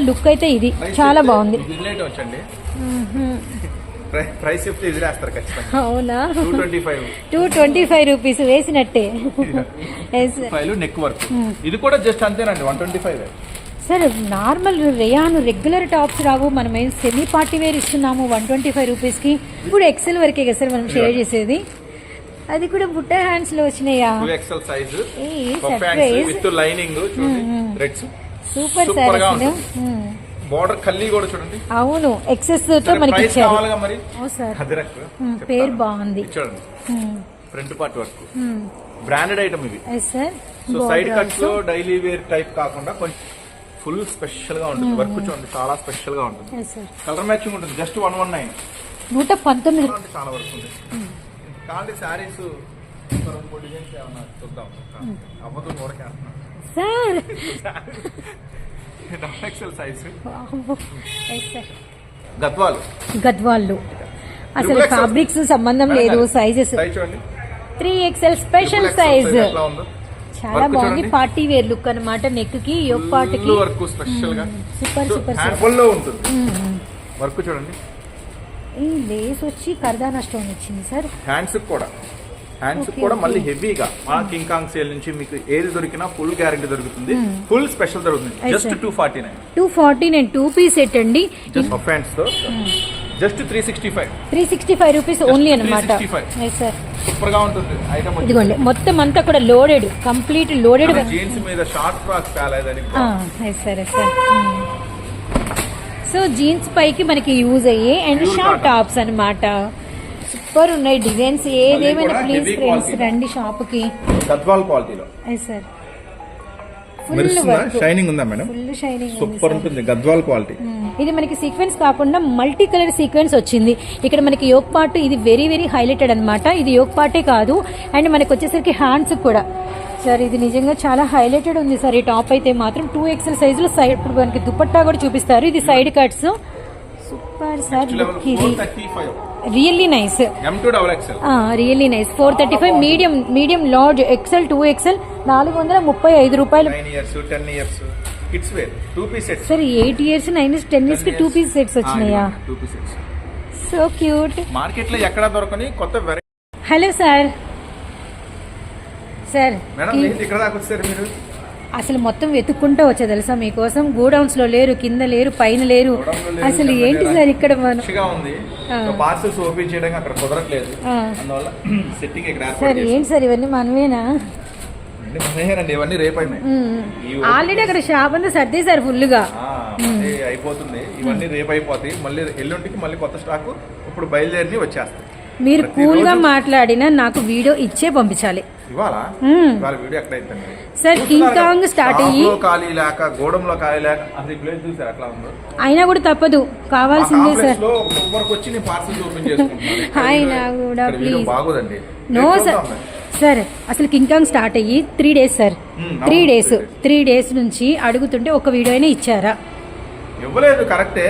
Look అయితే ఇది. చాలా బాగుంది. ప్రైస్ ఖచ్చితంగా. అవునా? Two twenty five. Rupees వేసినట్టే. Five neck work. ఇది కూడా జస్ట్ అంతేనండి one twenty five. Sir normal rayon regular tops రావు మనం ఏం సెమీ పార్టీ వేర్ ఇస్తున్నాము వన్ ట్వంటీ ఫైవ్ రూపీస్కి. ఇప్పుడు ఎక్సెల్ వరకే కదా సార్ మనం షేర్ చేసేది. అది కూడా బుట్ట హ్యాండ్స్లో వచ్చినాయా? Two XL size lining reds super Super సార్గా అసలు. ఉంటుంది. మ్మ్. బార్డర్ కల్లీ కూడా చూడండి. అవును ఎక్సెస్తో మనకి ఇచ్చారు. మరి? ఓ సార్ అది రక్ మ్మ్, పేరు బాగుంది. చూడండి. Front part work. Branded item ఇది. Sir so side cuts daily wear type కాకుండా కొంచెం ఫుల్ స్పెషల్గా ఉంటుంది. వర్క్ చూడండి చాలా స్పెషల్గా ఉంటుంది. కలర్ మ్యాచింగ్ ఉంటుంది. జస్ట్ వన్ వన్ నైన్ నూట పంతొమ్మిది. చాలా వరకు ఉంది. శారీస్ ఇంకో డిజైన్స్ ఏమన్నా చూద్దాం. అవ్వదు కూడా సార్. గద్వాళ్ళు అసలు. ఫ్యాబ్రిక్స్ సంబంధం లేదు sizes three XL special size చాలా బాగుంది. పార్టీ వేర్ లుక్ అన్నమాట నెక్కి యోగ్ పార్ట్కి. వర్క్ స్పెషల్గా. సూపర్ సూపర్ వర్క్ చూడండి. ఈ లేస్ వచ్చి కర్దానా స్టోన్ వచ్చింది సార్ హ్యాండ్స్ కూడా. హ్యాండ్స్ కూడా. మళ్ళీ హెవీగా మా కింగ్ కాంగ్ సేల్ నుంచి మీకు ఏది దొరికినా ఫుల్ గ్యారంటీ దొరుకుతుంది. ఫుల్ స్పెషల్ దొరుకుతుంది. Just. Two forty nine two forty nine two piece set అండి. Just హ్యాండ్స్తో just three sixty five three sixty five rupees only అనమాట 365. ఎస్ సార్ సూపర్గా ఉంటుంది. ఐటమ్ ఇదిగోండి మొత్తం అంతా కూడా లోడెడ్ కంప్లీట్ లోడెడ్ జీన్స్ మీద షార్ట్ ఫ్రాక్స్ కాలేదని సార్ సో జీన్స్ పైకి మనకి యూజ్ అయ్యే అండ్ షార్ట్. టాప్స్ అన్నమాట. సూపర్ ఉన్నాయి డిజైన్స్. ఏదేమైనా ప్లీజ్ ఫ్రెండ్స్. రండి షాప్కి గద్వాల్ క్వాలిటీలో సార్ ఫుల్ మెరుస్తుందా? వర్క్ షైనింగ్ ఉందా మేడం? ఫుల్ షైనింగ్ సూపర్ ఉంటుంది గద్వాల్ క్వాలిటీ. ఇది మనకి సీక్వెన్స్ కాకుండా మల్టీ కలర్ సీక్వెన్స్ వచ్చింది. ఇక్కడ మనకి యోగ్ పార్ట్ ఇది వెరీ వెరీ హైలైటెడ్ అన్నమాట. ఇది యోగ్ పార్టే కాదు. అండ్ మనకి వచ్చేసరికి హ్యాండ్స్ కూడా. సార్ ఇది నిజంగా చాలా హైలైటెడ్ ఉంది సార్ ఈ టాప్ అయితే మాత్రం టూ ఎక్సెల్ సైజులో సైడ్ ఇప్పుడు మనకి దుపట్టా కూడా చూపిస్తారు. ఇది సైడ్ కట్స్ సూపర్ సార్ ఇది really nice really nice four thirty five medium medium large XL two XL నాలుగు వందల ముప్పై ఐదు రూపాయలు. Sir eight years nine years ten ఇయర్స్కి టూ పీస్ సెట్స్ వచ్చినాయా? సో క్యూట్ మార్కెట్లో ఎక్కడ దొరకని కొత్త వెరైటీ హలో సార్ సార్ అసలు మొత్తం వెతుక్కుంటూ వచ్చా తెలుసా మీకోసం? గోడౌన్స్లో లేరు కింద లేరు పైన లేరు. అసలు ఏంటి? సార్ ఇక్కడ మనం? ఫ్రెష్గా ఉంది. ఆ. పార్సల్స్ ఓపెన్ చేయడానికి అక్కడ కుదరట్లేదు. ఆ. అందువల్ల సెట్టింగ్ ఇక్కడ సార్ ఏంటి సార్ ఇవన్నీ మనమేనా? ఇవన్నీ ఆల్రెడీ అక్కడ షాప్ అంతా సర్దేశారు ఫుల్గా అయిపోతుంది. ఇవన్నీ రేపు అయిపోతాయి. మళ్ళీ ఎల్లుంటికి మళ్ళీ కొత్త స్టాక్ ఇప్పుడు బయలుదేరి వచ్చేస్తాయి. మీరు ప్రతిరోజు- కూల్గా మాట్లాడినా నాకు వీడియో ఇచ్చే పంపించాలి. సార్, కింగ్ కాంగ్ స్టార్ట్ అయ్యి- గోడంలో అయినా కూడా తప్పదు. కావాల్సిందే సార్. అయినా కూడా. బాగోదండి. No sir. సార్ అసలు కింగ్ కాంగ్ స్టార్ట్ అయ్యి three days sir three days. Three days నుంచి అడుగుతుంటే ఒక వీడియో అయినా ఇచ్చారా? ఇవ్వలేదు కరెక్టే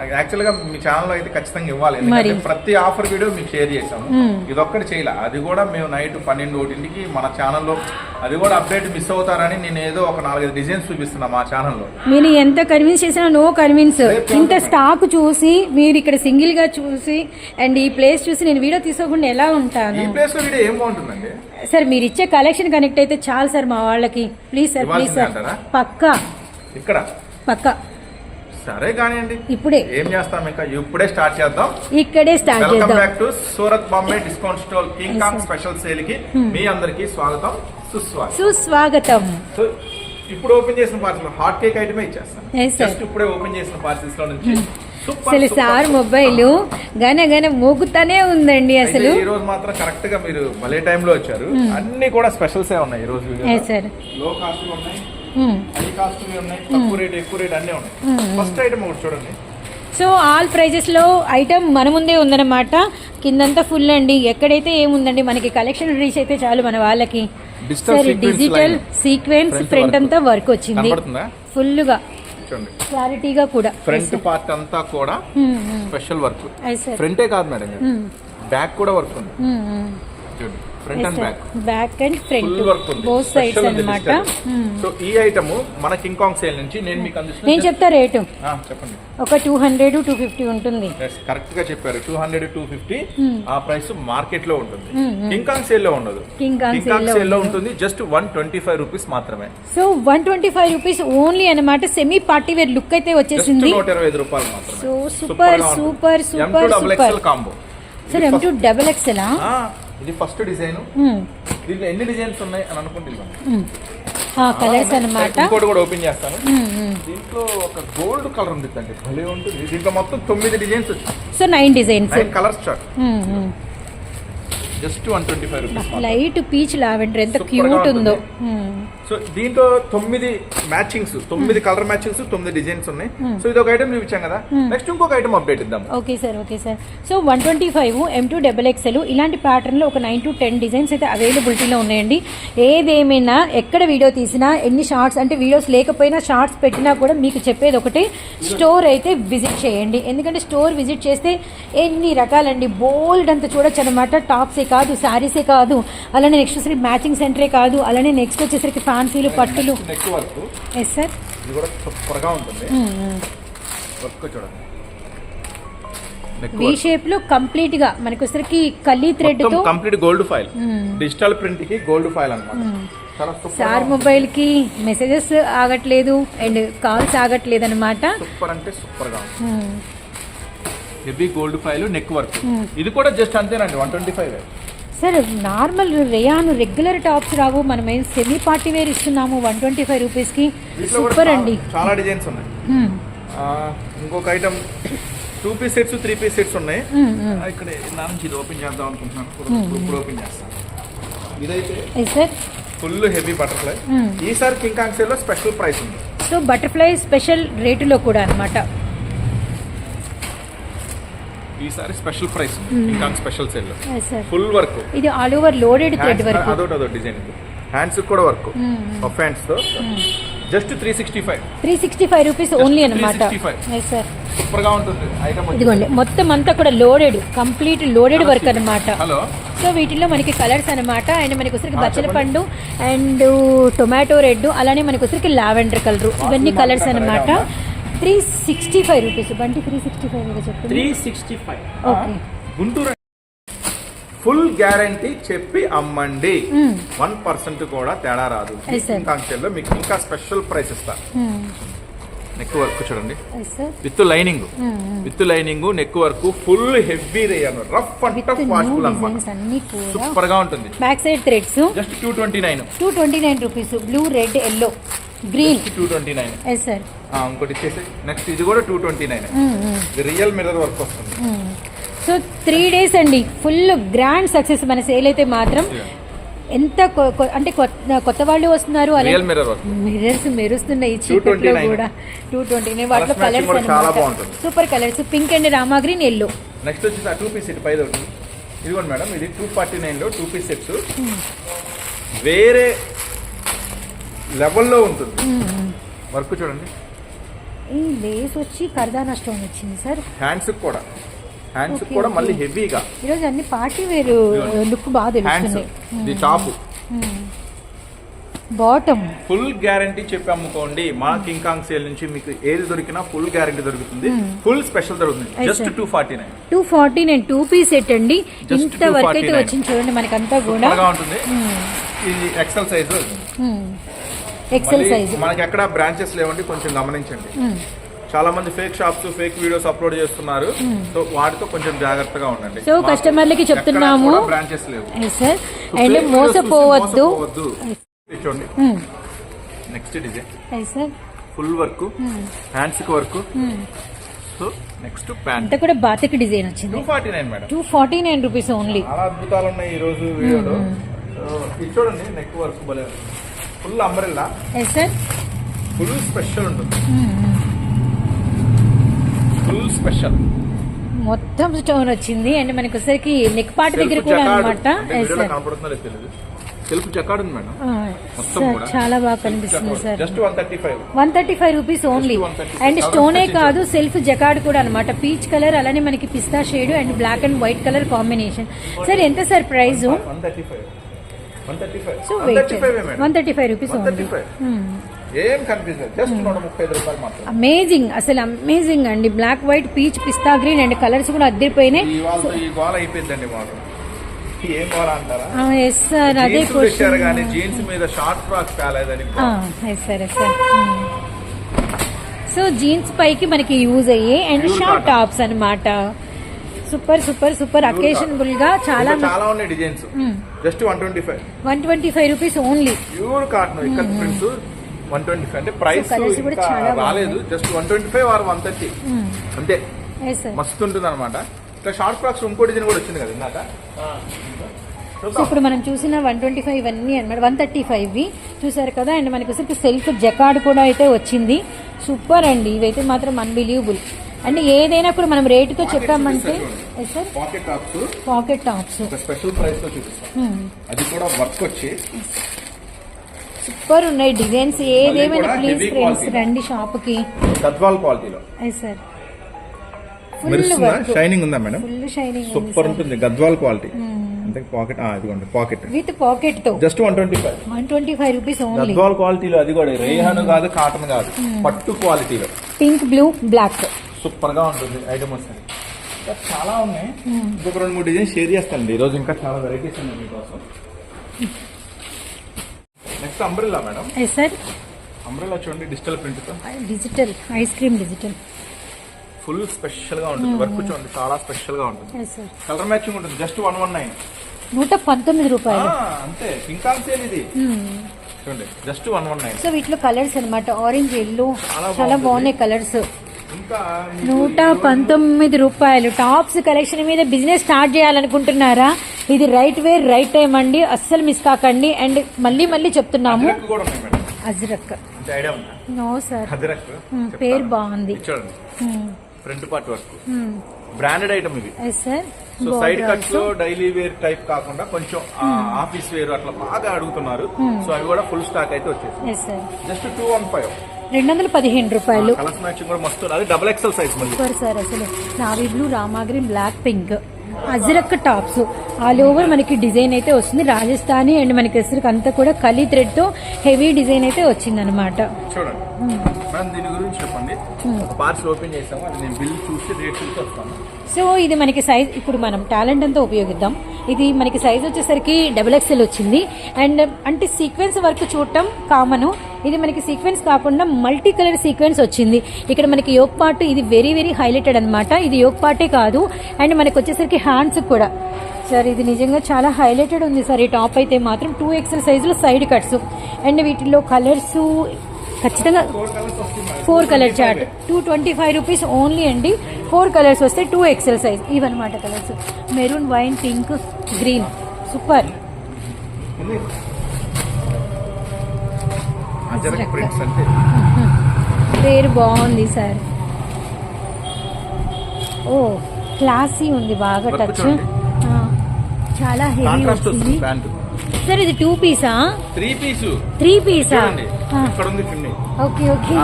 మ్మ్. యాక్చువల్గా మీ ఛానల్ అయితే ఖచ్చితంగా ఇవ్వాలి. ఎందుకంటే. ప్రతి ఆఫర్ వీడియో మీకు షేర్ చేసాము మ్మ్. ఇదొక్కటి చేయలే. అది కూడా మేము నైట్ పన్నెండు ఒకటింటికి మన ఛానల్లో అది కూడా అప్డేట్ మిస్ అవుతారని నేను ఏదో ఒక నాలుగైదు డిజైన్స్ చూపిస్తున్నా మా ఛానల్లో మీరు ఎంత కన్విన్స్ చేసినా నో కన్విన్స్ ఇంత. స్టాక్ చూసి మీరు ఇక్కడ సింగిల్గా చూసి అండ్ ఈ ప్లేస్ చూసి నేను వీడియో తీసుకోకుండా ఎలా ఈ ఉంటాను ప్లేస్లో వీడియో ఏం బాగుంటుందండి? సార్ మీరు ఇచ్చే కలెక్షన్ కనెక్ట్ అయితే చాలు సార్ మా వాళ్ళకి. Please sir please sir? పక్కా. ఇక్కడ? పక్కా. సరే కానివ్వండి. ఇప్పుడే. ఏం చేస్తాం ఇంకా? ఇప్పుడే స్టార్ట్ చేద్దాం. ఇక్కడే start welcome back to Surat Bombay discount store King Kong special సేల్కి మీ అందరికి స్వాగతం. సుస్వాగతం. సుస్వాగతం. సో ఇప్పుడు ఓపెన్ చేసిన పార్సల్ హాట్ కేక్ ఐటమే ఇచ్చేస్తాను. Sir. జస్ట్ ఇప్పుడే ఓపెన్ చేసిన పార్సల్స్లో నుంచి సూపర్ అసలు సార్. మొబైల్ గన గన మోగుతానే ఉందండి అసలు. ఈ రోజు మాత్రం కరెక్ట్గా మీరు భలే టైంలో వచ్చారు. అన్ని కూడా స్పెషల్స్ ఏ ఉన్నాయి ఈ రోజు లో కాస్ట్ ఉన్నాయి. హై కాస్ట్ ఉన్నాయి తక్కువ రేట్ ఎక్కువ రేట్ అన్నీ ఉన్నాయి. ఫస్ట్ ఐటమ్ ఒకటి చూడండి. సో ఆల్ ప్రైజెస్లో ఐటమ్ మన ముందే ఉందన్నమాట. కిందంతా ఫుల్ అండి. ఎక్కడైతే ఏముందండి? మనకి కలెక్షన్ రీచ్ అయితే చాలు మన వాళ్ళకి. సరే డిజిటల్. Sequence front. అంతా వర్క్ వచ్చింది. ఫుల్గా. క్లారిటీగా కూడా. ఫ్రంట్ పార్ట్ అంతా కూడా Hmm, hmm. Special work. ఫ్రంటే కాదు మేడం Hmm. బ్యాక్ కూడా వర్క్ ఉంది. Hmm, hmm. చూడండి. Front and back back and front both sides digital. So ఈ ఐటమ్ మన కింగ్ కాంగ్ సేల్ నుంచి నేను మీకు నేను అందిస్తున్నా చెప్తా రేటు. చెప్పండి. ఒక టూ హండ్రెడ్ టూ ఫిఫ్టీ ఉంటుంది. కరెక్ట్గా చెప్పారు. Two hundred two fifty Hmm. ఆ ప్రైస్ మార్కెట్లో ఉంటుంది కింగ్ కాంగ్ సేల్లో ఉండదు. కింగ్ కాంగ్ సేల్లో ఉంటుంది. Just one twenty five rupees మాత్రమే. So one twenty five rupees only అనమాట సెమీ పార్టీ వేర్ లుక్ అయితే వచ్చేసింది. నూట ఇరవై ఐదు రూపాయలు మాత్రమే. So super super super super combo sir M two double ఎక్స్ఎలా ఇది ఫస్ట్ డిజైన్ దీంట్లో ఎన్ని డిజైన్స్ ఉన్నాయి అని అనుకుంటున్నాను కలర్స్ అనమాట ఇంకోటి కూడా ఓపెన్ చేస్తాను. దీంట్లో ఒక గోల్డ్ కలర్ ఉంది అండి భలే ఉంటుంది. దీంట్లో మొత్తం తొమ్మిది డిజైన్స్ వచ్చాయి. So nine designs colours chart just one twenty five rupees light peach lavender ఎంత క్యూట్ ఉందో. సో దీంట్లో తొమ్మిది మ్యాచింగ్స్ తొమ్మిది కలర్ మ్యాచింగ్స్ తొమ్మిది డిజైన్స్ ఉన్నాయి. సో ఇది ఒక ఐటమ్ చూపించాం కదా. నెక్స్ట్ ఇంకొక ఐటమ్ అప్డేట్ ఇద్దాం. Okay sir okay sir so one twenty five M two double XL ఇలాంటి ప్యాటర్న్లో ఒక నైన్ టు టెన్ డిజైన్స్ అయితే అవైలబిలిటీలో ఉన్నాయండి. ఏదేమైనా ఎక్కడ వీడియో తీసినా ఎన్ని షార్ట్స్ అంటే వీడియోస్ లేకపోయినా షార్ట్స్ పెట్టినా కూడా మీకు చెప్పేది ఒకటి స్టోర్ అయితే విజిట్ చేయండి. ఎందుకంటే స్టోర్ విజిట్ చేస్తే ఎన్ని రకాలండి బోల్డ్ అంత చూడొచ్చు అనమాట టాప్సే కాదు శారీసే కాదు. అలానే నెక్స్ట్ వచ్చేసరికి మ్యాచింగ్ సెంటరే కాదు. అలానే నెక్స్ట్ వచ్చేసరికి ఫ్యాన్సీలు పట్టులు. ఎస్ సార్ ఇది కూడా సూపర్గా ఉంటుంది వర్క్ చూడండి. నెక్ వీ షేప్లో కంప్లీట్గా మనకి వచ్చేసరికి కల్లీ థ్రెడ్తో కంప్లీట్ గోల్డ్ ఫైల్ డిజిటల్ ప్రింట్కి గోల్డ్ ఫైల్ అన్నమాట. చాలా సార్ మొబైల్కి మెసేజెస్ ఆగట్లేదు అండ్ కాల్స్ ఆగట్లేదు అనమాట సూపర్ అంటే సూపర్గా ఉంది. Heavy gold foil neck work ఇది కూడా జస్ట్ అంతేనండి one twenty five sir normal rayon regular tops రావు మనం ఏం సెమీ పార్టీ వేర్ ఇస్తున్నాము వన్ ట్వంటీ ఫైవ్ రూపీస్కి వీటిలో కూడా సూపర్ అండి. చాలా- డిజైన్స్ ఉన్నాయి. ఆ, ఇంకొక item two piece sets three piece sets ఉన్నాయి మ్మ్. ఆ, ఇక్కడ నా నుంచి ఇది ఓపెన్ చేద్దాం అనుకుంటున్నాను. ఇప్పుడు- ఓపెన్ చేస్తాను ఇదైతే సార్ ఫుల్ హెవీ బటర్ఫ్లై. ఈసారి కింగ్ కాంగ్ స్పెషల్ ప్రైస్ ఉంది. సో బటర్ఫ్లై స్పెషల్ రేటులో కూడా అనమాట ఈసారి special price Kong special sale full work ఇది ఆల్ ఓవర్ లోడెడ్ థ్రెడ్ వరకు అదొకటి అదొకటి డిజైన్ హ్యాండ్స్ కూడా work puff హ్యాండ్స్తో just three sixty five three sixty five rupees only అనమాట 365. ఎస్ సార్ సూపర్గా ఉంటుంది. ఐటమ్ ఇదిగోండి. మొత్తం అంతా కూడా లోడెడ్ కంప్లీట్ లోడెడ్ వర్క్ అనమాట హలో సో వీటిలో మనకి కలర్స్ అనమాట అండ్ మనకి వచ్చరికి బచ్చల. పండు అండ్ టొమాటో రెడ్ అలానే మనకి వచ్చరికి లావెండర్ కలర్. ఇవన్నీ కలర్స్ అనమాట three sixty five rupees. Bunty three sixty five చెప్తుంది three sixty five. Okay. Guntur full guarantee చెప్పి అమ్మండి. మ్మ్. వన్ పర్సెంట్ కూడా తేడా రాదు. కాంక్షల్లో మీకు ఇంకా స్పెషల్ ప్రైస్ ఇస్తా. నెక్ వర్క్ చూడండి. With lining. With lining neck work full heavy rayon rough and tough new wash full designs అనమాట అన్ని కూడా. సూపర్గా ఉంటుంది. Back side threads just two twenty nine two twenty nine rupees blue red yellow green two twenty nine yes sir ఇంకోటి ఇచ్చేసి. Next ఇది కూడా two twenty nine real mirror work వస్తుంది. సో త్రీ డేస్ అండి. ఫుల్ గ్రాండ్ సక్సెస్ మన sale అయితే మాత్రం ఎంత అంటే కొత్త వాళ్ళు వస్తున్నారు మిర్రర్స్ మెరుస్తున్నాయి చీకట్లో 229. కూడా. టూ ట్వంటీ నైన్ వాటిలో colours. Super colours pink and Rama green yellow next వచ్చేసి టూ పీస్ పైది ఒకటి. ఇదిగోండి మేడం ఇది టూ ఫార్టీ నైన్లో టూ పీస్ సెట్స్ వేరే లెవెల్లో ఉంటుంది. వర్క్ చూడండి. ఈ లేస్ వచ్చి కర్దానా స్టోన్ వచ్చింది సార్. హ్యాండ్స్ కూడా. హ్యాండ్స్ కూడా. మళ్ళీ హెవీగా ఈరోజు అన్ని పార్టీ వేరు లుక్ బాగా ఇది టాప్ బాటమ్ ఫుల్ గ్యారంటీ చెప్పి అమ్ముకోండి మా కింగ్ కాంగ్ సేల్ నుంచి మీకు ఏది దొరికినా ఫుల్ గ్యారంటీ దొరుకుతుంది. ఫుల్ స్పెషల్ దొరుకుతుంది. Just. Two forty nine two forty nine two piece set అండి. ఇంత వర్క్ అయితే 249. వచ్చింది చూడండి మనకంతా కూడా. ఉంటుంది. ఇది ఎక్సెల్ సైజ్ ఎక్సెల్ సైజ్ మనకి ఎక్కడ బ్రాంచెస్ లేవండి కొంచెం గమనించండి. చాలా మంది fake shops fake videos upload చేస్తున్నారు. సో వాటితో కొంచెం జాగ్రత్తగా ఉండండి. So, customerలకి చెప్తున్నాము. బ్రాంచెస్ లేవు. అండ్ మోసపోవద్దు. చూడండి next design full work hands work so next pant అంతా కూడా బాతిక్ డిజైన్ వచ్చింది. Two forty nine madam two forty nine rupees only చాలా అద్భుతాలు ఉన్నాయి ఈ రోజు వీడియోలో. సో ఇది చూడండి నెక్ వర్క్ భలే ఫుల్ అంబరెల్లా ఫుల్ స్పెషల్ ఉంటుంది. ఫుల్ స్పెషల్ మొత్తం స్టోన్ వచ్చింది. అండ్ మనకి వచ్చరికి నెక్ పార్ట్ దగ్గర కూడా అనమాట జకాడ్ ఉంది మేడం. కూడా. చాలా బాగా కనిపిస్తుంది sir just one thirty five one thirty five rupees only 135. And స్టోనే కాదు సెల్ఫ్ జకాడ్ కూడా అనమాట పీచ్ కలర్ అలానే మనకి పిస్తా shade and black and white colour combination sir ఎంత sir price one thirty five so wait one thirty five rupees only 135. ఏం కనిపిస్తుంది just నూట ముప్పై ఐదు రూపాయలు మాత్రం అమేజింగ్ అసలు అమేజింగ్ అండి. బ్లాక్ వైట్ పీచ్ పిస్తా గ్రీన్ అండ్ కలర్స్ కూడా అద్దరిపోయినాయి. ఈ వాళ్ళతో ఈ గోల అయిపోయిందండి మాకు. ఏం గోల అంటారా? ఎస్ సార్ అదే జీన్స్ పెట్టారు క్వశ్చన్ కానీ జీన్స్ మీద షార్ట్ ఫ్రాక్స్ కాలేదని yes sir yes sir so jeans పైకి మనకి యూజ్ అయ్యే అండ్ షార్ట్. టాప్స్ అన్నమాట. Super super super. అకేషనబుల్గా చాలా చాలా ఉన్నాయి designs. Just one twenty five one twenty five rupees only pure cotton ఇక్కడ ప్రింట్స్ వన్ ట్వంటీ ఫైవ్ అంటే ప్రైస్ రాలేదు. Just one twenty five or one thirty అంతే. మస్తు ఉంటుంది అనమాట ఇట్లా షార్ట్ ఫ్రాక్స్ ఇంకో డిజైన్ కూడా వచ్చింది కదా ఇందాక? సో ఇప్పుడు మనం చూసిన వన్ ట్వంటీ ఫైవ్ ఇవన్నీ అనమాట వన్ థర్టీ ఫైవ్ చూసారు కదా? అండ్ మనకి సెల్ఫ్ జకాడ్ కూడా అయితే వచ్చింది. సూపర్ అండి. ఇవైతే మాత్రం అన్బిలీవబుల్ అంటే ఏదైనా కూడా మనం రేటుతో చెప్పామంటే pocket tops pocket tops special ప్రైస్తో చూపిస్తాం అది కూడా వర్క్ వచ్చి సూపర్ ఉన్నాయి డిజైన్స్ ఏదేమైనా ప్లీజ్ ఫ్రెండ్స్. రండి షాప్కి గద్వాల్ క్వాలిటీలో ఎస్ సార్ షైనింగ్ ఉందా? మేడం ఫుల్ షైనింగ్ సూపర్ ఉంటుంది. గద్వాల్ క్వాలిటీ అంటే పాకెట్ ఇదిగోండి pocket with పాకెట్తో. Just one twenty five one twenty five rupees Gadwal క్వాలిటీలో అది కూడా రేహాన్ కాదు కాటన్ కాదు. పట్టు క్వాలిటీలో పింక్ బ్లూ బ్లాక్ సూపర్గా ఉంటుంది ఐటమ్ వస్తుంది. ఇంకా చాలా ఉన్నాయి. ఇంకొక రెండు మూడు డిజైన్ షేర్ చేస్తానండి. ఈ రోజు ఇంకా చాలా వెరైటీస్ ఉన్నాయి మీకోసం. Next umbrella madam sir umbrella చూడండి digital ప్రింట్తో. Digital ice cream digital full స్పెషల్గా ఉంటుంది. వర్క్ చూడండి చాలా స్పెషల్గా ఉంటుంది కలర్ మ్యాచింగ్ ఉంటుంది. జస్ట్ వన్ వన్ నైన్ నూట పంతొమ్మిది రూపాయలు. అంతే. పింకాన్ సేల్ ఇది? చూడండి just one one nine so వీటిలో కలర్స్ అన్నమాట. ఆరెంజ్ ఎల్లో చాలా. బాగున్నాయి కలర్స్ ఇంకా నూట పంతొమ్మిది రూపాయలు. టాప్స్ కలెక్షన్ మీద బిజినెస్ స్టార్ట్ చేయాలనుకుంటున్నారా? ఇది రైట్ వే రైట్ టైం అండి. అస్సలు మిస్ కాకండి. అండ్ మళ్ళీ మళ్ళీ చెప్తున్నాము. Ajrak no sir. పేరు బాగుంది. Front part work. Branded item ఇది. Sir so side cuts daily wear type కాకుండా కొంచెం ఆఫీస్ వేర్ అట్లా బాగా అడుగుతున్నారు. సో అవి కూడా ఫుల్ స్టాక్ అయితే వచ్చేసి జస్ట్ టూ వన్ ఫైవ్ రెండు వందల పదిహేను రూపాయలు. కలర్స్ మ్యాచింగ్ కూడా మస్తు ఉంది. అది డబుల్ ఎక్సెల్ సైజ్ మళ్ళీ. సూపర్ సార్ అసలు navy blue Rama green black pink ajrak tops all over మనకి డిజైన్ అయితే వస్తుంది. రాజస్థానీ అండ్ మనకి అసలు అంతా కూడా కలీ థ్రెడ్తో హెవీ డిజైన్ అయితే వచ్చింది అనమాట చూడండి మేడం దీని గురించి చెప్పండి. ఒక పార్సల్ ఓపెన్ చేసాము. అది నేను బిల్ చూసి రేట్ చూసి వస్తాను. సో ఇది మనకి సైజ్ ఇప్పుడు మనం టాలెంట్ అంతా ఉపయోగిద్దాం. ఇది మనకి సైజ్ వచ్చేసరికి డబుల్ ఎక్స్ఎల్ వచ్చింది. అండ్ అంటే సీక్వెన్స్ వర్క్ చూడటం కామను. ఇది మనకి సీక్వెన్స్ కాకుండా మల్టీ కలర్ సీక్వెన్స్ వచ్చింది. ఇక్కడ మనకి యోగ్ పార్ట్ ఇది వెరీ వెరీ హైలైటెడ్ అనమాట ఇది యోగ్ పార్టే కాదు. అండ్ మనకి వచ్చేసరికి హ్యాండ్స్ కూడా. సార్ ఇది నిజంగా చాలా హైలైటెడ్ ఉంది. సార్ ఈ టాప్ అయితే మాత్రం టూ ఎక్స్ఎల్ సైజులో సైడ్ కట్స్ అండ్ వీటిలో కలర్స్ ఖచ్చితంగా four colour chart two twenty five rupees only అండి. ఫోర్ కలర్స్ వస్తే టూ ఎక్సెల్ సైజ్ ఇవన్నమాట colours maroon wine pink green super పేరు బాగుంది సార్ ఓ క్లాసీ ఉంది బాగా టచ్. చాలా హెవీ వచ్చింది. వస్తుంది సార్ ఇది టూ పీసా త్రీ పీసు త్రీ పీసా ఇక్కడ ఉంది chunni okay okay.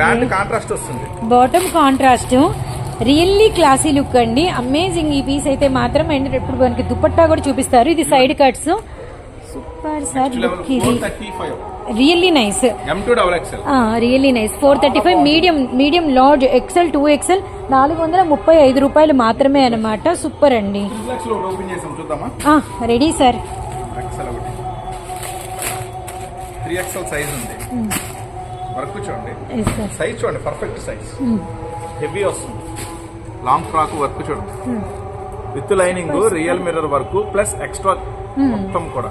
Pant contrast వస్తుంది. Bottom contrast really classy look అండి. అమేజింగ్ ఈ పీస్ అయితే మాత్రం అండ్ ఇప్పుడు మనకి దుపట్టా కూడా చూపిస్తారు. ఇది side cuts super sir look ఇది. Really nice really nice four thirty five medium medium large XL two XL నాలుగు వందల ముప్పై ఐదు రూపాయలు మాత్రమే అన్నమాట. సూపర్ అండి. Ready sir three XL size ఉంది. వర్క్ చూడండి. ఎస్ సార్ సైజ్ చూడండి పర్ఫెక్ట్ సైజ్ హెవీ వస్తుంది. లాంగ్ ఫ్రాక్ వర్క్ చూడండి. With lining real mirror work plus extra మొత్తం కూడా.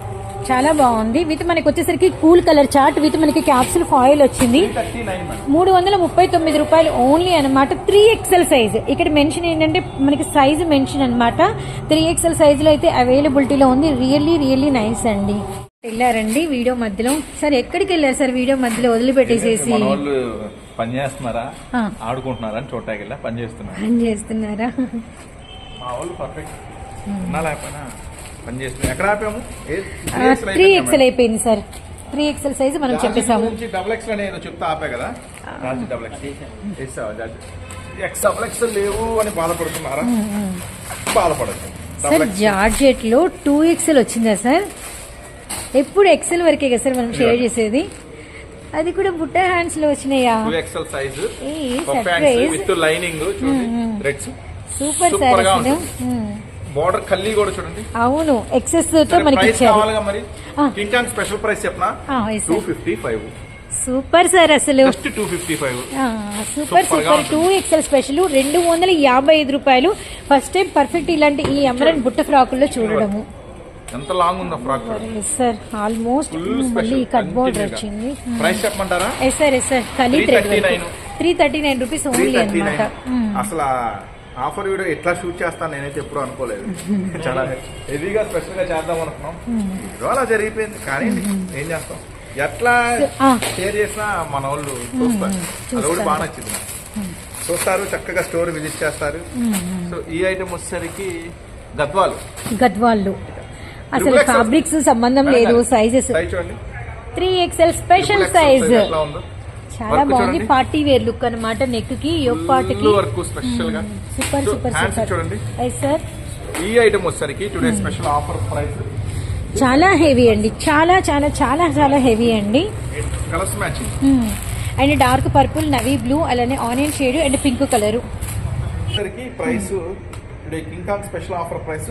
చాలా బాగుంది. విత్ మనకి వచ్చేసరికి కూల్ కలర్ చార్ట్ విత్ మనకి క్యాప్సుల్ ఫాయిల్ వచ్చింది. మేడం. వందల ముప్పై తొమ్మిది రూపాయలు ఓన్లీ అన్నమాట. త్రీ ఎక్స్ఎల్ సైజ్ ఇక్కడ మెన్షన్ ఏంటంటే మనకి సైజ్ మెన్షన్ అన్నమాట. త్రీ ఎక్స్ఎల్ సైజ్లో అయితే అవైలబిలిటీలో ఉంది. రియల్లీ రియల్లీ నైస్ అండి. వెళ్ళారండి వీడియో మధ్యలో. సార్ ఎక్కడికి వెళ్ళారు సార్ వీడియో మధ్యలో? వదిలిపెట్టేసేసి. వాళ్ళు పని చేస్తున్నారా. ఆడుకుంటున్నారా అని చూడటానికి వెళ్ళా పని చేస్తున్నారు. పని చేస్తున్నారా? మా వాళ్ళు పర్ఫెక్ట్ ఉన్నా లేకపోయినా పని చేస్తున్నారు. ఎక్కడ ఆపాము? త్రీ ఎక్స్ఎల్ అయిపోయింది సార్. త్రీ ఎక్స్ఎల్ సైజ్ మనం చెప్పేసాము డబుల్ ఎక్స్ ఏదో చెప్తా ఆపా కదా? Double X X double X లేవు అని బాధపడుతున్నారా? బాధపడద్దు సార్ జార్జెట్లో టూ ఎక్స్ఎల్ వచ్చిందా సార్? ఎప్పుడు ఎక్సెల్ వరకే కదా సార్ మనం షేర్ చేసేది? అది కూడా బుట్ట హ్యాండ్స్లో వచ్చినాయా? Size with lining reds super sir అసలు. బార్డర్ కల్లీ కూడా చూడండి. అవును ఎక్సెస్తో మనకి ప్రైస్ ఇచ్చారు. కావాలిగా మరి? ఆ. కింగ్ కాంగ్ స్పెషల్ ప్రైస్ చెప్పనా? సూపర్ సార్ అసలు. Super super two XL special రెండు వందల యాభై ఐదు రూపాయలు. ఫస్ట్ టైం పర్ఫెక్ట్ ఇలాంటి ఈ అమరన్ బుట్ట ఫ్రాకుల్లో చూడడము. ఎంత లాంగ్ ఉందా ఫ్రాక్ సార్ ఆల్మోస్ట్ మళ్ళీ కట్ బోర్డర్ వచ్చింది. ప్రైస్ చెప్పమంటారా? Yes sir yes sir కలీ thread 339. Three thirty nine rupees only అనమాట అసలు ఆఫర్ వీడియో ఎట్లా షూట్ చేస్తాను నేనైతే ఎప్పుడు అనుకోలేదు. చాలా హెవీగా స్పెషల్గా చేద్దాం అనుకున్నాం. ఏదో అలా జరిగిపోయింది. కానీ ఏం చేస్తాం? ఎట్లా. షేర్ చేసినా మన వాళ్ళు చూస్తారు. అది కూడా బాగా నచ్చింది. చూస్తారు చక్కగా స్టోర్ విజిట్ చేస్తారు. సో ఈ ఐటమ్ వచ్చేసరికి గద్వాలు. గద్వాళ్ళు అసలు. ఫ్యాబ్రిక్స్ సంబంధం లేదు sizes three XL special size చాలా బాగుంది. పార్టీ వేర్ లుక్ అన్నమాట నెక్కి యోగ్ పార్ట్కి. సూపర్ సూపర్ సూపర్ చూడండి. సార్ ఈ ఐటమ్ వచ్చేసరికి టుడే స్పెషల్ ఆఫర్ ప్రైస్ చాలా హెవీ అండి. చాలా చాలా చాలా చాలా హెవీ అండి. Colours matching and dark purple navy blue అలానే onion shade and pink colour price today King Kong special offer price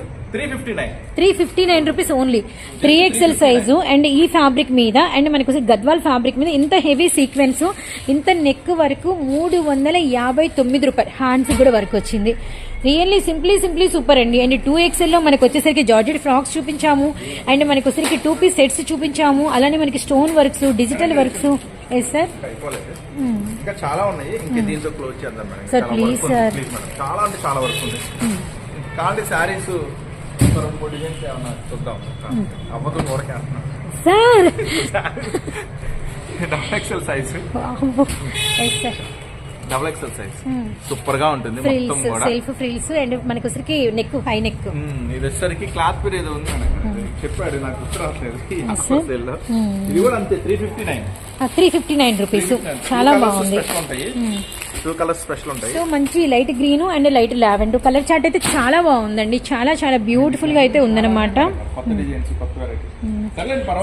three fifty nine. Rupees only. Three XL size and ఈ fabric మీద and మనకు Gadwal fabric మీద ఇంత heavy sequence ఇంత neck వరకు మూడు వందల యాభై తొమ్మిది రూపాయలు. హ్యాండ్స్ కూడా వర్క్ వచ్చింది. రియల్లీ సింప్లీ సింప్లీ సూపర్ అండి. అండ్ టూ ఎక్స్ఎల్లో మనకు వచ్చేసరికి జార్జెట్ ఫ్రాక్స్ చూపించాము. అండ్ మనకు వచ్చేసరికి టూ పీస్ సెట్స్ చూపించాము. అలానే మనకి stone works digital works. Yes sir ఇంకా చాలా ఉన్నాయి. ఇంకా దీంతో క్లోజ్ చేద్దాం మేడం Sir, చాలా అంటే చాలా వరకు ఉంది. కాండి sarees sir. Double XL size double XL size సూపర్గా ఉంటుంది మొత్తం కూడా. సెల్ఫ్ ఫ్రిల్స్ అండ్ మనకు నెక్ హై నెక్. ఇది వచ్చేసరికి క్లాత్ పీరియడ్ ఉంది మేడం చెప్పాడు నాకు గుర్తు రావట్లేదు. లో. ఇది కూడా అంతే three fifty nine three fifty nine rupees చాలా బాగుంది. స్పెషల్ ఉంటాయి. టూ కలర్స్ స్పెషల్ ఉంటాయి. సో మంచి light green and light lavender colour chart అయితే చాలా బాగుందండి. చాలా చాలా బ్యూటిఫుల్గా అయితే ఉందన్నమాట.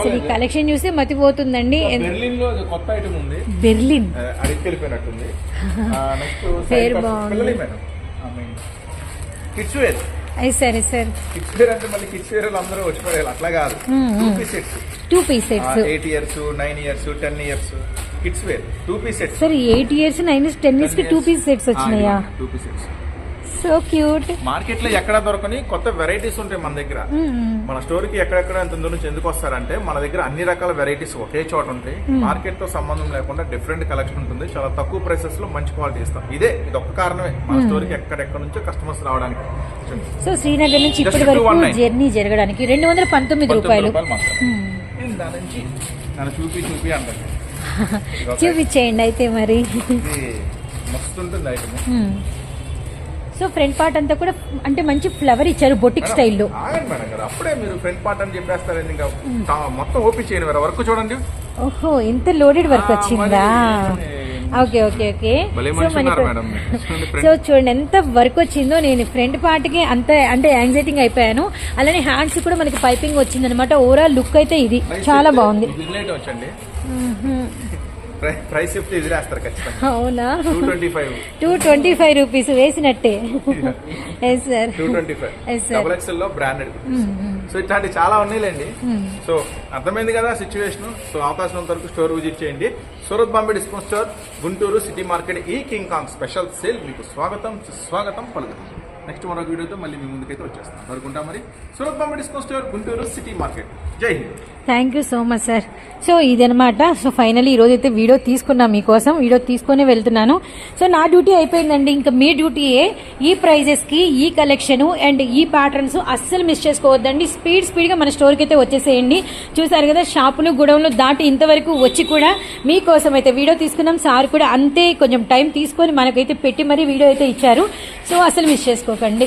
ఈ కలెక్షన్ చూస్తే మతిపోతుందండి. బెర్లిన్లో అది కొత్త ఐటమ్ ఉంది. బెర్లిన్ ఆ, అడిగి వెళ్ళిపోయినట్టుంది నెక్స్ట్ పేరు బాగుంది. కిడ్స్ వేర్ సరే సార్. కిడ్స్ వేర్ అంటే మళ్ళీ కిడ్స్ వేర్ అందరూ వచ్చిపోయారు. అట్లా కాదు. Two piece sets two piece sets eight years nine years ten years kids wear two piece sets sir eight years nine years ten ఇయర్స్కి టూ పీస్ సెట్స్ వచ్చినాయా? Two piece sets so cute మార్కెట్లో ఎక్కడ దొరకని కొత్త varieties ఉంటాయి మన దగ్గర. మన స్టోర్కి ఎక్కడెక్కడ ఎంత దూరం నుంచి ఎందుకు వస్తారంటే మన దగ్గర అన్ని రకాల వెరైటీస్ ఒకే చోట ఉంటాయి. మార్కెట్తో సంబంధం లేకుండా డిఫరెంట్ కలెక్షన్ ఉంటుంది. చాలా తక్కువ ప్రైసెస్లో మంచి క్వాలిటీ ఇస్తాం. ఇదే ఇది ఒక్క కారణమే. మన స్టోర్కి ఎక్కడెక్కడ నుంచో కస్టమర్స్ రావడానికి. సో శ్రీనగర్ నుంచి ఇప్పటి వరకు 219. జర్నీ జరగడానికి రెండు వందల పంతొమ్మిది రూపాయలు. దాని నుంచి నన్ను చూపి చూపి అంటారు చూపించేయండి అయితే మరి. మస్తు ఉంటుంది ఐటమ్ సో ఫ్రంట్ పార్ట్ అంతా కూడా అంటే మంచి ఫ్లవర్ ఇచ్చారు బొటిక్ స్టైల్లో. అప్పుడే మీరు ఫ్రంట్ పార్ట్ అని చెప్పేస్తారు ఇంకా మొత్తం ఓపెన్ వర్క్ చూడండి. ఓహో ఇంత లోడెడ్ వర్క్ వచ్చిందా. Okay okay okay. సో మనకు. సో చూడండి ఎంత వర్క్ వచ్చిందో నేను ఫ్రంట్ పార్ట్కి అంత అంటే యాంగ్జైటింగ్ అయిపోయాను. అలానే హ్యాండ్స్ కూడా మనకి పైపింగ్ వచ్చింది అనమాట ఓవరాల్ లుక్ అయితే ఇది. చాలా బాగుంది మీకు రిలేట్ వచ్చండి ప్రై- ప్రైస్ చెప్తే ఎదిరేస్తారు ఖచ్చితంగా. అవునా? Two twenty five rupees వేసినట్టే. Yes sir two twenty five. Double ఎక్స్ఎల్లో branded so ఇట్లాంటి చాలా ఉన్నాయిలేండి. సో అర్థమైంది కదా సిచ్యువేషన్ సో అవకాశం ఉన్నంత వరకు స్టోర్ విజిట్ చేయండి. Surat Bombay discount store Guntur city market ఈ కింగ్ కాంగ్ స్పెషల్ సేల్. మీకు స్వాగతం స్వాగతం పలుకుతుంది. నెక్స్ట్ మరొక వీడియోతో మళ్ళీ మీ ముందుకైతే వచ్చేస్తాం. అనుకుంటాం మరి Surat Bombay discount store Guntur city market. జై Hind. Thank you so much sir so ఇదనమాట సో ఫైనల్ ఈ అయితే వీడియో తీసుకున్నాం మీకోసం. వీడియో తీసుకొని వెళ్తున్నాను. సో నా డ్యూటీ అయిపోయిందండి. ఇంకా మీ డ్యూటీయే ఈ ప్రైజెస్కి ఈ కలెక్షన్ అండ్ ఈ ప్యాటర్న్స్ అస్సలు మిస్ చేసుకోవద్దండి. స్పీడ్ స్పీడ్గా మన స్టోర్కి అయితే వచ్చేసేయండి. చూసారు కదా షాపులు గుడౌన్లు దాటి ఇంతవరకు వచ్చి కూడా మీకోసం అయితే వీడియో తీసుకున్నాం. సార్ కూడా అంతే కొంచెం టైం తీసుకొని మనకైతే పెట్టి మరీ వీడియో అయితే ఇచ్చారు. సో అసలు మిస్ చేసుకోకండి.